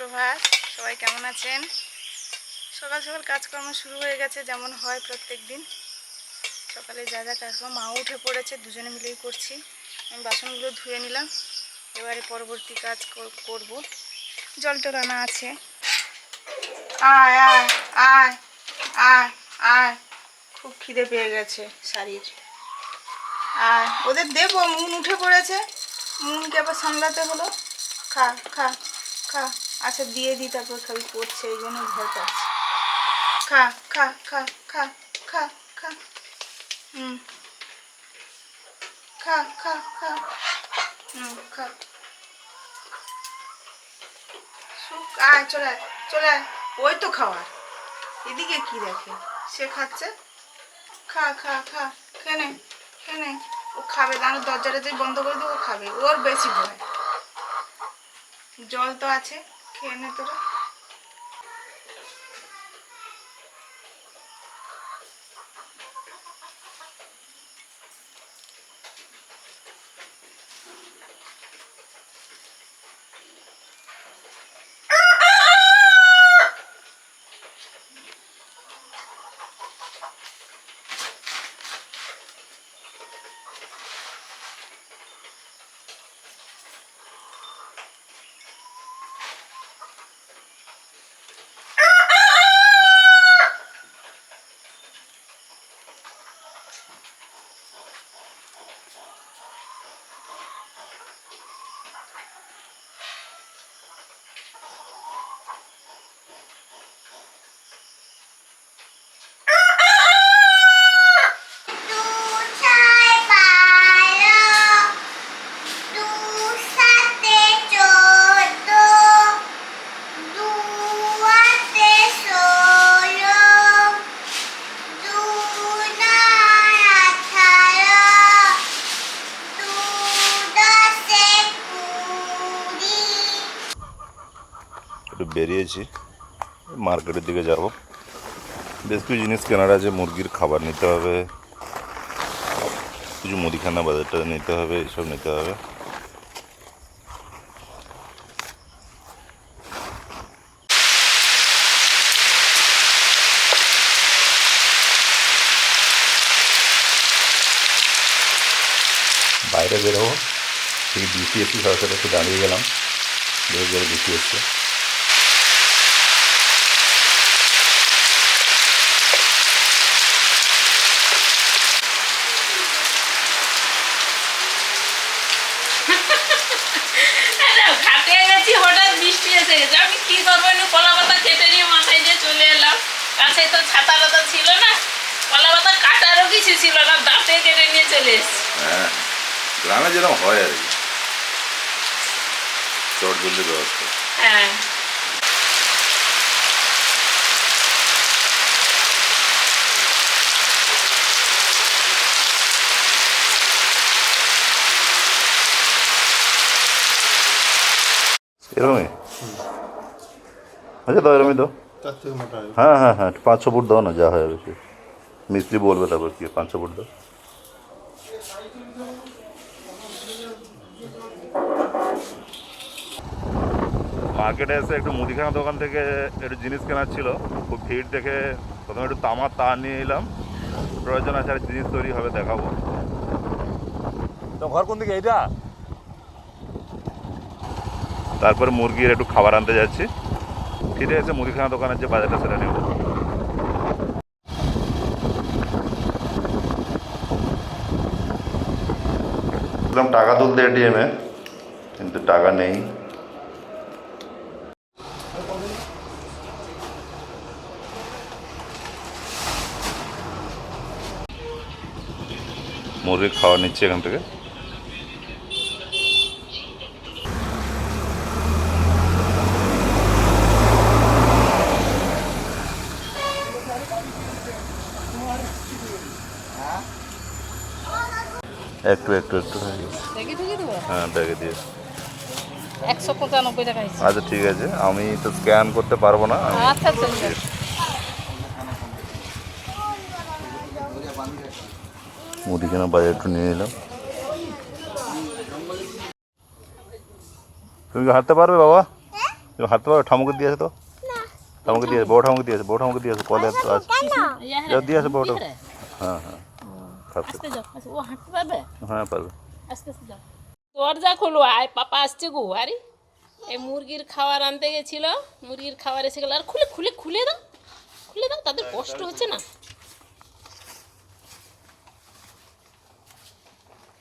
সুপ্রভাত সবাই কেমন আছেন? সকাল সকাল কাজকর্ম শুরু হয়ে গেছে, যেমন হয় প্রত্যেক দিন সকালে যা যা কাজ মা উঠে পড়েছে, দুজনে মিলেই করছি। আমি বাসনগুলো ধুয়ে নিলাম, এবারে পরবর্তী কাজ কর- করব। জল টল আনা আছে। আয় আয় আয় আয় আয়। খুব খিদে পেয়ে গেছে শাড়ির। আর ওদের দেবো, মুন উঠে পড়েছে। মুনকে আবার সামলাতে হলো। খা খা খা। আচ্ছা দিয়ে দিই তারপর খাবি, পড়ছে, এই জন্য ভয় পাচ্ছে। খা খা খা খা খা খা। হুম খা খা খা। হুম খা। আয়, চলে চলে ওই তো খাওয়ার এদিকে কি দেখে? সে খাচ্ছে? খা খা খা ও খাবে দরজাটা যদি বন্ধ করে দেবো খাবে। ওর বেশি ভয়। জল তো আছে। খেয়ে নে তোরা Du চাই বারো, দু সাতে চোদ্দ, দু আটে ষোলো, দু নয় আঠারো, দু দশে কুড়ি একটু বেরিয়েছি, মার্কেটের দিকে যাব। বেশ কিছু জিনিস কেনার আছে, মুরগির খাবার নিতে হবে, কিছু মুদিখানা বাজারটা নিতে হবে, এসব নিতে হবে। বাইরে বেরোবো বৃষ্টি এসছি সরাসরি একটু দাঁড়িয়ে গেলাম, বেশ জোরে বৃষ্টি আরে ঘাটে গেছি হঠাৎ বৃষ্টি এসে গেছে আমি কি করব? একটু কলা পাতা কেটে নিয়ে মাথায় দিয়ে চলে এলাম। কাছে তো ছাতা টাতা ছিল না। কলা পাতা কাটারও কিছু ছিল না দাঁতে কেটে নিয়ে চলে এসছি। হ্যাঁ গ্রামে যেরকম হয় আর কি। চট জলদি ব্যবস্থা। হ্যাঁ। এরকমই আচ্ছা দাও। এরকমই দাও। হ্যাঁ হ্যাঁ হ্যাঁ একটু পাঁচশো ফুট দাও না যা হয় বেশি মিস্ত্রি বলবে তারপর কি পাঁচশো ফুট দাও। মার্কেটে এসে একটু মুদিখানা দোকান থেকে একটু জিনিস কেনার ছিল। খুব ভিড় দেখে প্রথমে একটু তামার তার নিয়ে এলাম প্রয়োজন আছে আর জিনিস তৈরি হবে দেখাবো। তো ঘর কোন দিকে এইটা? তারপরে মুরগির একটু খাবার আনতে যাচ্ছি। ফিরে এসে মুদিখানা দোকানের যে বাজারটা, সেটা নেব। একদম টাকা তুলতে এটিএমে কিন্তু টাকা নেই। মুরগির খাওয়া নিচ্ছি এখান থেকে। একটু একটু একটু। হয়ে দেখে ব্যাগে দিয়ে। একশো পঁচানব্বই টাকা আচ্ছা ঠিক আছে। আমি তো স্ক্যান করতে পারব না। আমি আচ্ছা আচ্ছা মুদিখানা বাজার একটু নিয়ে নিলাম তুমি কি হাঁটতে পারবে বাবা? তুমি হাঁটতে পারবে? ঠামুকে দিয়ে আসো তো। ঠামুকে দিয়ে বড় ঠামুকে দিয়ে আসো বড় ঠামুকে দিয়ে আসো। কলে তো আছে। দিয়ে আসো বড়টা হ্যাঁ হ্যাঁ। আস্তে যাও আস্তে- ও হাঁটতে পারবে? হ্যাঁ পারবে। আস্তে আস্তে যাও। দরজা খোলো আয় পাপা আসছে গো আরে। এই মুরগির খাবার আনতে গেছিল মুরগির খাবার এসে গেল। আর খুলে খুলে খুলে দাও খুলে দাও তাদের কষ্ট হচ্ছে না।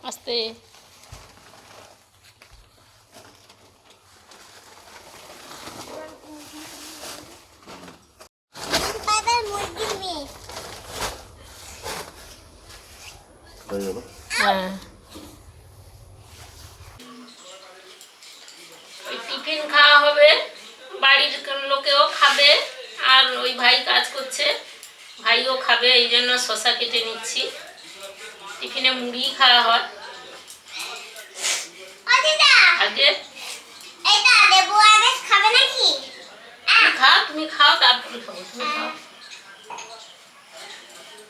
আস্তে বাবা মুরগি মেয়ে হয়ে গেল হ্যাঁ টিফিন খাওয়া হবে বাড়ির লোকেও খাবে আর ওই ভাই কাজ করছে ভাইও খাবে এই জন্য শশা কেটে নিচ্ছি। টিফিনে মুড়ি খাওয়া হয়। আগে? খাও তুমি খাও তারপরে খাব তুমি খাও।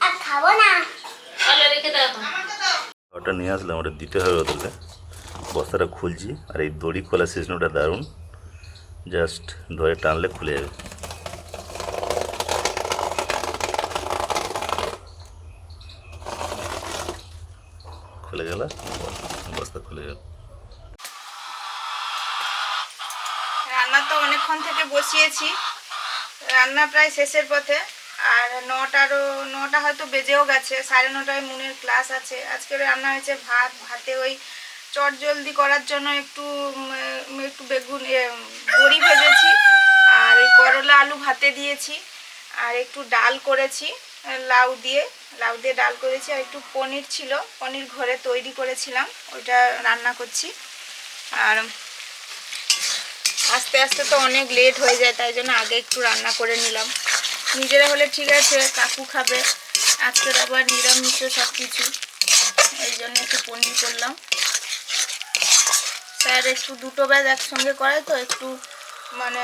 আর খাব না। তাহলে রেখে দাও ওটা নিয়ে আসলাম, ওটা দিতে হবে ওদেরকে। বস্তাটা খুলছি, আর এই দড়ি খোলা সিস্টেমটা দারুণ। জাস্ট ধরে টানলে খুলে যাবে। খুলে গেল, বস্তা খুলে গেল। রান্না তো অনেকক্ষণ থেকে বসিয়েছি। রান্না প্রায় শেষের পথে। আর নটারও, নটা হয়তো বেজেও গেছে, সাড়ে নটায় মুনের ক্লাস আছে। আজকে রান্না হয়েছে ভাত, ভাতে ওই চট জলদি করার জন্য একটু একটু বেগুন বড়ি ভেজেছি, আর ওই করলা আলু ভাতে দিয়েছি, আর একটু ডাল করেছি লাউ দিয়ে লাউ দিয়ে ডাল করেছি, আর একটু পনির ছিল, পনির ঘরে তৈরি করেছিলাম, ওইটা রান্না করছি। আর আস্তে আস্তে তো অনেক লেট হয়ে যায়, তাই জন্য আগে একটু রান্না করে নিলাম। নিজেরা হলে ঠিক আছে, কাকু খাবে, আজকের আবার নিরামিষ সব কিছু এই জন্য একটু পনির করলাম। স্যার একটু দুটো ব্যাচ একসঙ্গে করায় তো, একটু মানে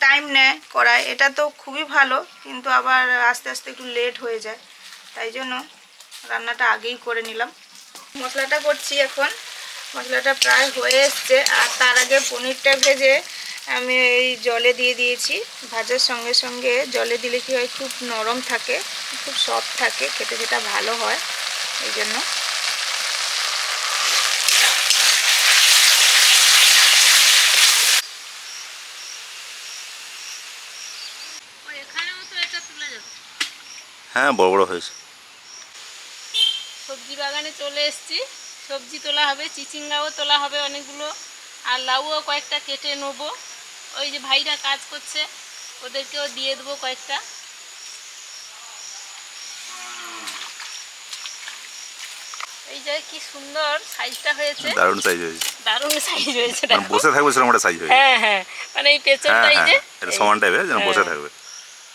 টাইম নেয় করায়। এটা তো খুবই ভালো, কিন্তু আবার আস্তে আস্তে একটু লেট হয়ে যায়। তাই জন্য রান্নাটা আগেই করে নিলাম। মশলাটা করছি এখন। মশলাটা প্রায় হয়ে এসছে, আর তার আগে পনিরটা ভেজে আমি এই জলে দিয়ে দিয়েছি। ভাজার সঙ্গে সঙ্গে জলে দিলে কি হয় খুব নরম থাকে খুব সফট থাকে খেতে যেটা ভালো হয় এই জন্য। এখানেও তো এটা তুলে যাবে হ্যাঁ বড় বড় হয়েছে। সবজি বাগানে চলে এসেছি। সবজি তোলা হবে চিচিঙ্গাও তোলা হবে অনেকগুলো আর লাউও কয়েকটা কেটে নেব। ওই যে ভাইরা কাজ করছে ওদেরকেও দিয়ে দেবো কয়েকটা। এই যে কি সুন্দর সাইজটা হয়েছে। দারুণ সাইজ হয়েছে। দারুণ সাইজ হয়েছে মানে বসে থাকবে সেরকম একটা সাইজ হয়েছে। হ্যাঁ হ্যাঁ। মানে এই হ্যাঁ পেছনটা এই হ্যাঁ। যে এটা এই- সমান টাইপের যেন বসে হ্যাঁ। থাকবে।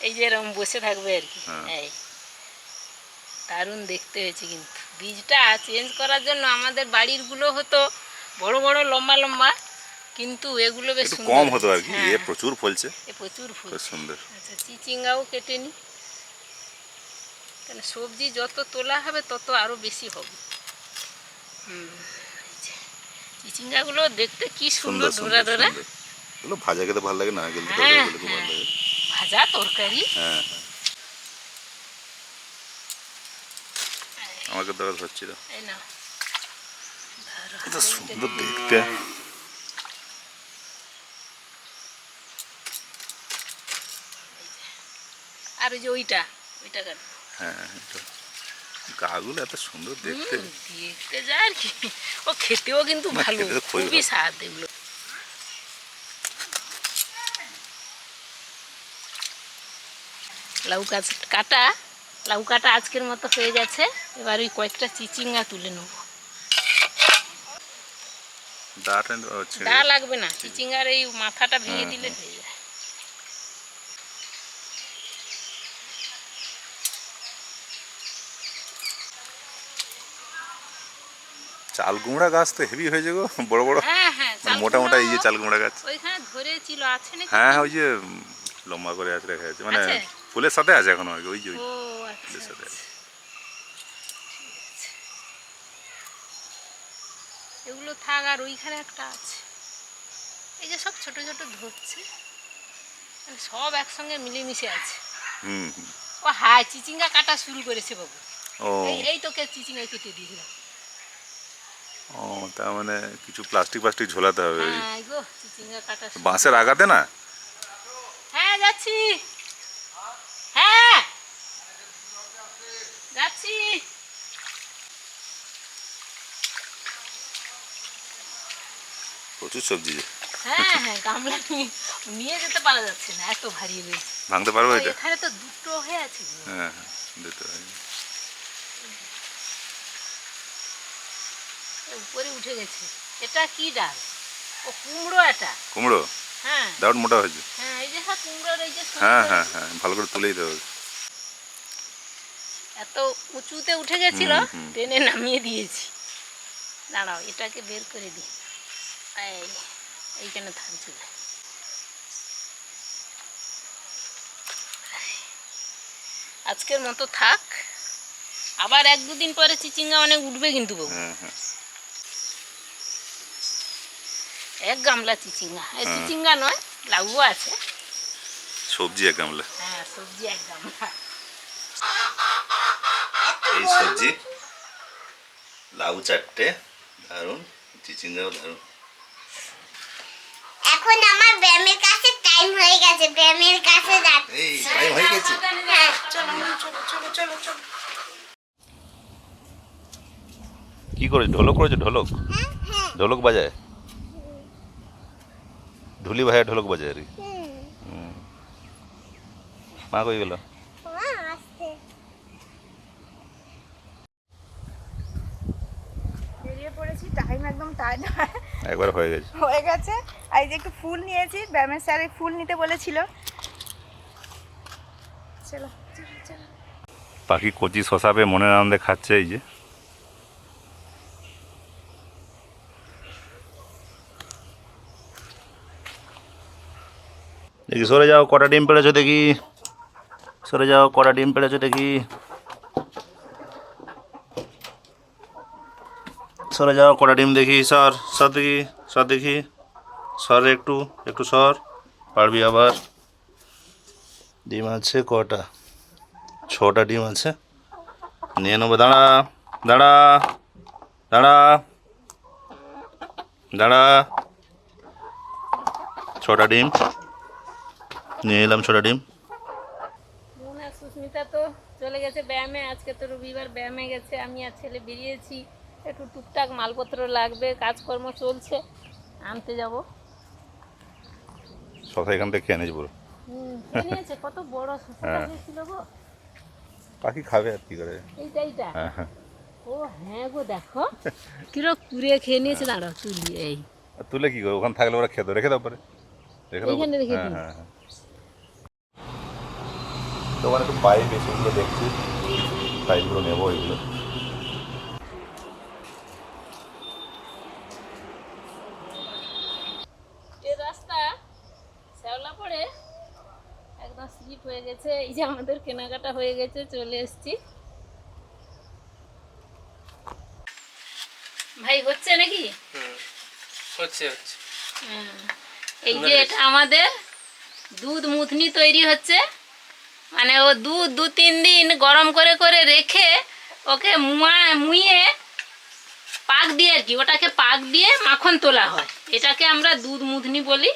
এই যে এরকম বসে থাকবে আর কি। এই। দারুণ দেখতে হয়েছে কিন্তু। বীজটা চেঞ্জ করার জন্য আমাদের বাড়িরগুলো হতো বড় বড় লম্বা লম্বা। কিন্তু এগুলো বেশ কম হতো আর কি হ্যাঁ, এ প্রচুর ফলছে। এ প্রচুর ফুল খুব সুন্দর। আচ্ছা চিচিঙ্গাও কেটে নি। কেন সবজি যত তোলা হবে তত আরও বেশি হবে। হুম চিচিঙ্গাগুলো দেখতে কি সুন্দর ধরা ধরা। এগুলো ভাজা খেতে ভালো লাগে না কিন্তু হ্যাঁ, খুব ভালো হ্যাঁ। লাগে। ভাজা তরকারি। হ্যাঁ হ্যাঁ। আমাকে দরকার হচ্ছিল এই না সুন্দর দেখতে। আর ওই যে ওইটা ওইটা কেন হ্যাঁ গাগুলো এত সুন্দর দেখতে। দেখতে যা আর কি। ও খেতেও কিন্তু ভালো খুবই স্বাদ এগুলো। লাউ গাছ কাটা লাউ কাটা আজকের মতো হয়ে গেছে। এবার ওই কয়েকটা চিচিঙ্গা তুলে নেব। দা লাগবে না চিচিঙ্গার এই মাথাটা ভেঙে হ্যাঁ, দিলে হয়ে যায় চাল কুমড়া গাছ তো হেভি হয়েছে গো বড় বড়। হ্যাঁ হ্যাঁ মোটা মোটা এই যে চালকুমড়ো চাল কুমড়া গাছ। ওইখানে ধরেছিল আছে নাকি? হ্যাঁ হ্যাঁ ওই যে লম্বা করে আছে রেখে আছে মানে ফুলের সাথে আছে এখনও ওই যে আচ্ছা ফুলের সাথে আছে। এগুলো থাক আর ওইখানে একটা আছে। এই যে সব ছোট ছোট ধরছে মানে সব একসঙ্গে মিলেমিশে আছে। হুম। ও হাই চিচিঙ্গা কাটা শুরু করেছে বাবু। ও। এই তোকে চিচিঙ্গা কেটে দিয়ে দিলাম। ও তার মানে কিছু প্লাস্টিক প্লাস্টিক ঝোলাতে হবে ওই হ্যাঁ বাঁশের আগাতে না? হ্যাঁ যাচ্ছি। হ্যাঁ। যাচ্ছি। প্রচুর সবজি হ্যাঁ হ্যাঁ গামলা নিয়ে নিয়ে যেতে পারা যাচ্ছে না এত ভারী রয়েছে ভাঙতে পারব এটা? এখানে তো দুটো হয়ে আছে হ্যাঁ হ্যাঁ হয় উপরে উঠে গেছে। এটা কি ডাল? ও কুমড়ো এটা। কুমড়ো? হ্যাঁ। দারুণ মোটা হয়েছে। হ্যাঁ এই যে হ্যাঁ কুমড়োর এই যে হ্যাঁ হ্যাঁ হ্যাঁ ভালো করে তুলেই এত উঁচুতে উঠে গেছিল। টেনে নামিয়ে দিয়েছি। দাঁড়াও এটাকে বের করে দিই। এই এইখানে থাকছিল আজকের মতো থাক। আবার এক দুদিন পরে চিচিঙ্গা অনেক উঠবে কিন্তু বাবু হ্যাঁ হ্যাঁ এক গামলা চিচিঙ্গা। এই হ্যাঁ। চিচিঙ্গা নয় লাউও আছে। সবজি এক গামলা। হ্যাঁ সবজি এক গামলা। এই সবজি লাউ চারটে দারুণ চিচিঙ্গাও দারুণ। এখন আমার ব্যায়ামের কাছে টাইম হয়ে গেছে ব্যায়ামের কাছে যাচ্ছি। এই টাইম হয়ে গেছে। হ্যাঁ চলো চলো চলো চলো চলো কি করে ঢোলক করেছে? ঢোলক? হ্যাঁ হ্যাঁ ঢোলক বাজায়? ঢুলি ভাইয়া ঢোলক বাজায় আর। মা কই গেল? বেরিয়ে পড়েছি টাইম একদম টাইম একবার হয়ে গেছে। হয়ে গেছে। আর এই যে একটু ফুল নিয়েছি ব্যায়ামের স্যারে ফুল নিতে বলেছিল। চলো। পাখি কচি শশাবে মনের আনন্দে খাচ্ছে এই যে। সরে যাও, কটা ডিম পেড়েছো দেখি। সরে যাও, কটা ডিম পেড়েছো দেখি। সরে যাও, কটা ডিম দেখি, সর সর দেখি সর দেখি। সর একটু একটু সর, পারবি আবার। ডিম আছে কটা? ছটা ডিম আছে। নিয়ে নেব, দাঁড়া দাঁড়া দাঁড়া দাঁড়া। ছটা ডিম। নিয়ে এলাম ছটা ডিম। আর সুস্মিতা তো চলে গেছে ব্যায়ামে আজকে তো রবিবার ব্যায়ামে গেছে আমি আর ছেলে বেরিয়েছি। একটু টুকটাক মালপত্র লাগবে কাজকর্ম চলছে আনতে যাব। শশা এখান থেকে খেয়ে পুরো। কত বড় হ্যাঁ। গো। পাখি খাবে আর কি করে। এইটা এইটা। হ্যাঁ হ্যাঁ। ও হ্যাঁ গো দেখো। কিরো কুড়িয়ে খেয়ে নিয়েছে দাঁড়াও তুলি এই। তুলে কি করব? ওখানে থাকলে ওরা খেতে রেখে দাও পরে। রেখে দাও হ্যাঁ। হ্যাঁ। তোমার একটু পাইপ এসেগুলো দেখছি। পাইপগুলো নেব এগুলো। যে রাস্তা শ্যাওলা পড়ে একদম হয়ে গেছে। এই যে আমাদের কেনাকাটা হয়ে গেছে চলে এসছি। ভাই হচ্ছে নাকি? হচ্ছে হচ্ছে। এই যে এটা আমাদের দুধ মুথনি তৈরি হচ্ছে। মানে ও দুধ দু তিন দিন গরম করে করে রেখে ওকে মুয়া মুইয়ে পাক দিয়ে আর কি ওটাকে পাক দিয়ে মাখন তোলা হয়। এটাকে আমরা দুধ মুধনি বলি।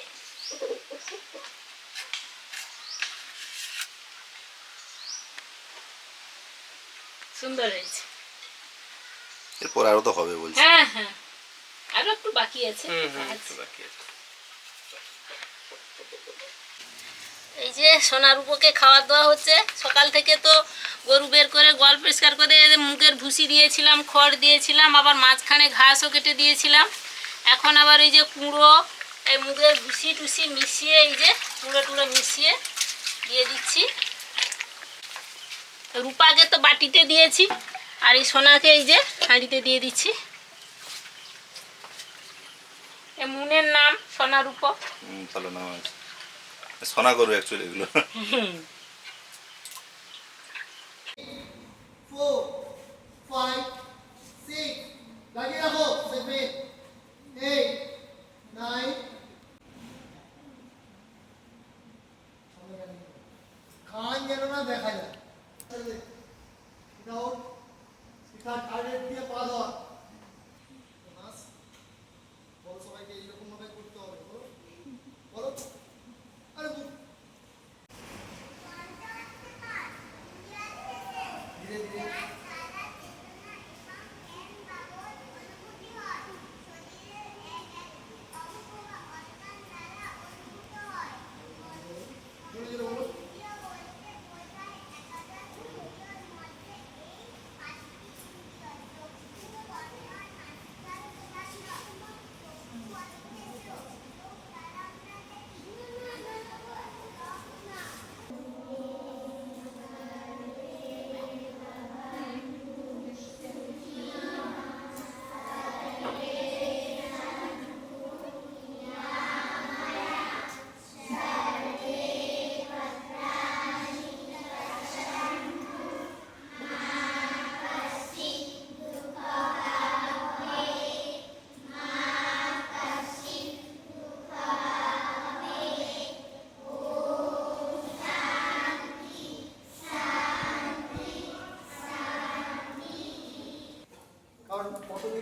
সুন্দর হয়েছে। এরপর আরও তো হবে বলছি। হ্যাঁ হ্যাঁ। আরও একটু বাকি আছে। হুম হুম একটু বাকি আছে। এই যে সোনার উপকে খাবার দেওয়া হচ্ছে। সকাল থেকে তো গরু বের করে গল পরিষ্কার করে মুগের ভুসি দিয়েছিলাম, খড় দিয়েছিলাম, আবার মাঝখানে ঘাসও কেটে দিয়েছিলাম। এখন আবার এই যে কুঁড়ো এই মুগের ভুসি টুসি মিশিয়ে এই যে কুঁড়ো টুড়ো মিশিয়ে দিয়ে দিচ্ছি। রূপাকে তো বাটিতে দিয়েছি, আর এই সোনাকে এই যে হাঁড়িতে দিয়ে দিচ্ছি। এ মুনের নাম সোনা রূপ ভালো নাম আছে। সোনা গরু অ্যাকচুয়ালি এগুলো যেন না দেখা যায় দিয়ে পা ধর।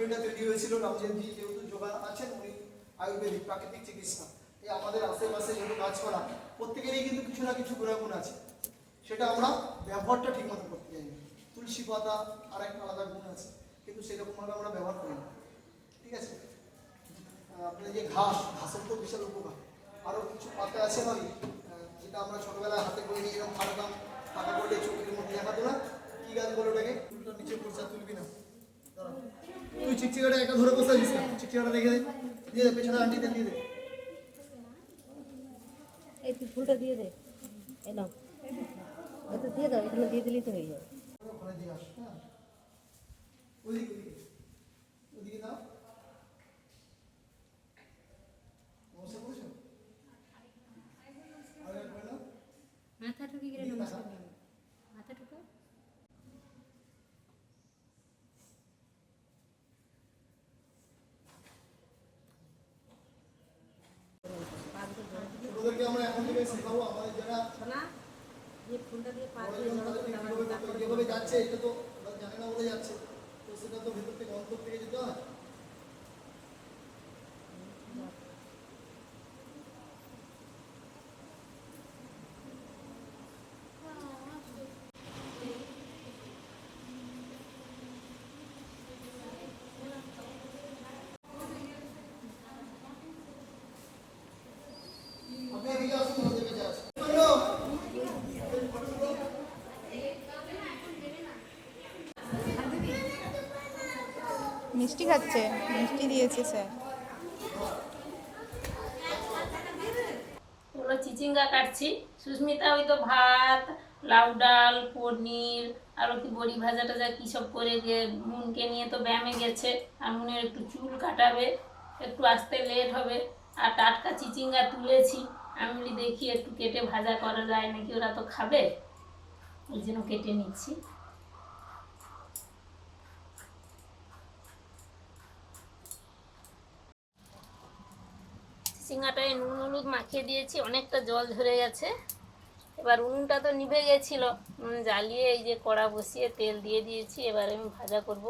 এটা তৈরি হয়েছিল রামজেনজি যেহেতু যোগা আছেন উনি আয়ুর্বেদিক প্রাকৃতিক চিকিৎসা। এই আমাদের আশেপাশে যেহেতু করা প্রত্যেকেরই কিন্তু কিছু না কিছু গুণাগুণ আছে। সেটা আমরা ব্যবহারটা ঠিক মতো করতে না। তুলসী পাতা আর একটা আলাদা গুণ আছে কিন্তু সেরকমভাবে আমরা ব্যবহার করি না। ঠিক আছে? আপনার যে ঘাস ঘাসের তো বিশাল উপকার। আরও কিছু পাতা আছে আহ, যেটা আমরা ছোটবেলায় হাতে করে নিয়ে এরকম ফাটাতাম। ফাটা করলে চোখের মধ্যে দেখাতো না। কি গাছ বলে ওটাকে? চুলটা নিচে পড়ছে তুলবি না। দাঁড়া। তুই চিকচিকাটা একা ধরে বসে আছিস চিকচিকাটা দেখে দে। দিয়ে দে পেছনে আন্টিতে দিয়ে দে। এই তুই ফুলটা দিয়ে দে। এই নাও। এটা দিয়ে দাও এখানে দিয়ে দিলেই তো হয়ে যাবে। ওখানে দিয়ে আস হ্যাঁ ওদিকে ওদিকে ওদিকে দাও বসে বসে আর একবার নাও মাথা ঠুকি গেলে নমস্কার করবে মাথা ঠুকো ওদেরকে আমরা এখন থেকে শেখাবো আমাদের যারা শোনা দিয়ে ফুলটা দিয়ে পা দিয়ে বড়জন জড়ো তাদেরকে করে কীভাবে করতে হয়, যেভাবে যাচ্ছে এটা তো জানে না বলে যাচ্ছে। তো সেটা তো ভেতর থেকে অন্তর থেকে যেতে হয় আপনি এদিকে আসুন ওদের কাছে আসুন মিষ্টি খাচ্ছে, মিষ্টি দিয়েছে স্যার। ওগুলো চিচিঙ্গা কাটছি। সুস্মিতা ওই তো ভাত, লাউ ডাল, পনির আরও কি বড়ি ভাজা টাজা কী সব করে গিয়ে মুনকে নিয়ে তো ব্যায়ামে গেছে, আর মুনের একটু চুল কাটাবে, একটু আসতে লেট হবে। আর টাটকা চিচিঙ্গা তুলেছি। আমি বলি, দেখি একটু কেটে ভাজা করা যায় নাকি? ওরা তো খাবে? ওই জন্য কেটে নিচ্ছি। চিচিঙ্গাটায় নুন, হলুদ মাখিয়ে দিয়েছি, অনেকটা জল ধরে গেছে। এবার উনুনটা তো নিভে গেছিল। জ্বালিয়ে এই যে কড়া বসিয়ে তেল দিয়ে দিয়েছি, এবার আমি ভাজা করব।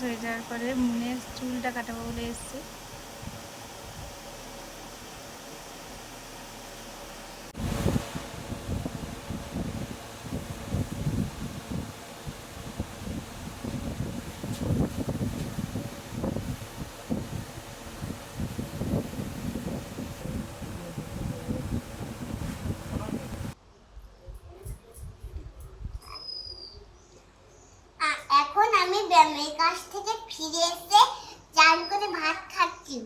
হয়ে যাওয়ার পরে মুনের চুলটা কাটাবো বলে এসছে আ- এখন আমি ব্যায়ামের কাছ থেকে ফিরে এসে করে ভাত খাচ্ছি।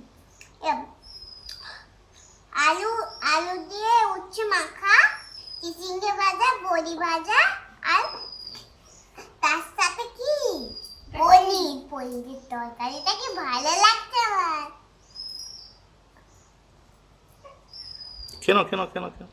আলু আলু দিয়ে উচ্ছে মাখা, চিচিঙ্গে ভাজা, বড়ি ভাজা আর তার সাথে কি? পনির, পনিরের তরকারিটা কি ভালো লাগছে আমার? কেন কেন কেন কেন